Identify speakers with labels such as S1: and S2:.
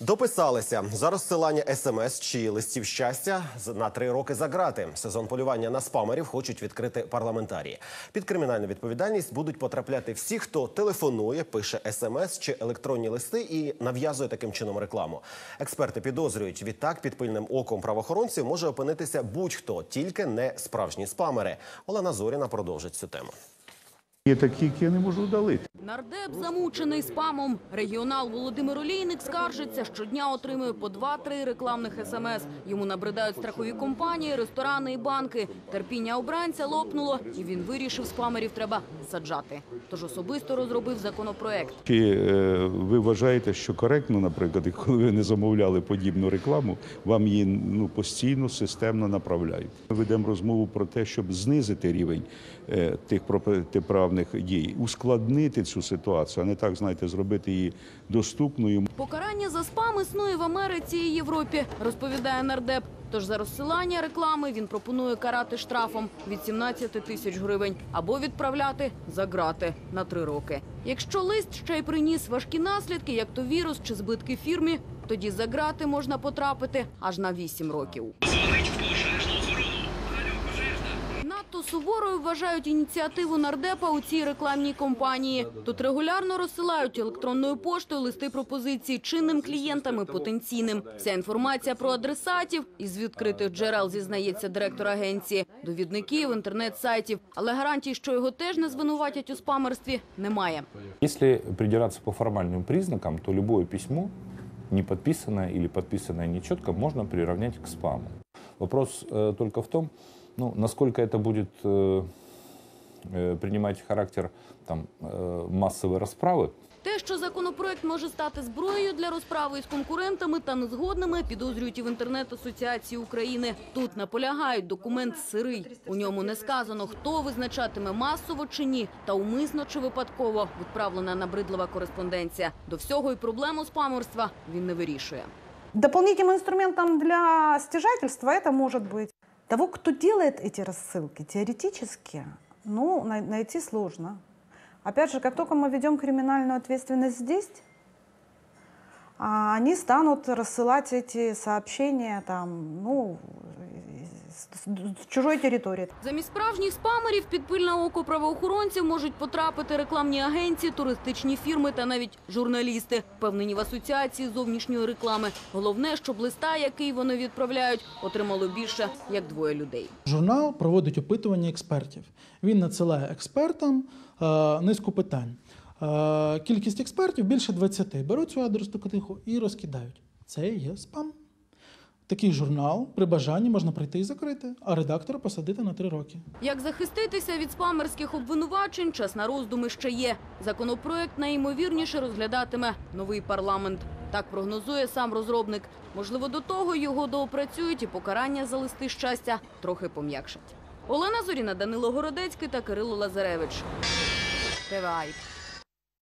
S1: Дописалися за розсилання смс чи листів щастя на три роки за грати. Сезон полювання на спамерів хочуть відкрити парламентарії. Під кримінальну відповідальність будуть потрапляти всі, хто телефонує, пише смс чи електронні листи і нав'язує таким чином рекламу. Експерти підозрюють, відтак під пильним оком правоохоронців може опинитися будь-хто, тільки не справжні спамери. Олена Зоріна продовжить цю тему.
S2: Є такі, які я не можу удалити.
S3: Нардеп замучений спамом. Регіонал Володимир Олійник скаржиться, щодня отримує по 2-3 рекламних смс. Йому набридають страхові компанії, ресторани і банки. Терпіння обранця лопнуло, і він вирішив, спамерів треба саджати. Тож особисто розробив законопроект.
S2: Чи е, ви вважаєте, що коректно, наприклад, коли ви не замовляли подібну рекламу, вам її ну, постійно, системно направляють? Ми ведемо розмову про те, щоб знизити рівень е, тих протиправних дій, ускладнити цю ситуацію, а не так, знаєте, зробити її доступною.
S3: Покарання за спам існує в Америці і Європі, розповідає нардеп. Тож за розсилання реклами він пропонує карати штрафом від 17 тисяч гривень або відправляти за грати на три роки. Якщо лист ще й приніс важкі наслідки, як то вірус чи збитки фірмі, тоді за грати можна потрапити аж на 8 років. Надто суворою вважають ініціативу нардепа у цій рекламній кампанії. Тут регулярно розсилають електронною поштою листи пропозиції чинним клієнтам і потенційним. Вся інформація про адресатів із відкритих джерел зізнається директор агенції, довідників, інтернет-сайтів. Але гарантій, що його теж не звинуватять у спамерстві, немає.
S4: Если придираться по формальным признакам, то любое письмо, не подписанное или подписанное нечетко, можно приравнять к спаму. Вопрос э, только в том, ну, насколько это будет э, э, принимать характер там, э, массовой расправы,
S3: Те, що законопроект може стати зброєю для розправи із конкурентами та незгодними, підозрюють і в інтернет-асоціації України. Тут наполягають документ сирий. У ньому не сказано, хто визначатиме масово чи ні, та умисно чи випадково відправлена набридлива кореспонденція. До всього і проблему спамерства він не вирішує.
S5: Дополнительным инструментом для стяжательства это может быть. Того, кто делает эти рассылки, теоретически, ну, най- найти сложно. Опять же, как только мы ведем криминальную ответственность здесь, а, они станут рассылать эти сообщения там, ну, с чужой территории.
S3: Замість справжніх спамерів під пильне око правоохоронців можуть потрапити рекламні агенції, туристичні фірми та навіть журналісти, впевнені в асоціації зовнішньої реклами. Головне, щоб листа, який вони відправляють, отримало більше як двоє людей.
S6: Журнал проводить опитування експертів. Він надсилає експертам е, низку питань. Е, кількість експертів більше 20. Беруть цю адресну книгу і розкидають. Це є спам. Такий журнал при бажанні можна прийти і закрити, а редактора посадити на три роки.
S3: Як захиститися від спамерських обвинувачень, час на роздуми ще є. Законопроект найімовірніше розглядатиме новий парламент. Так прогнозує сам розробник. Можливо, до того його доопрацюють і покарання за листи щастя трохи пом'якшать. Олена Зоріна, Данило Городецький та Кирило Лазаревич. ТВАЙ.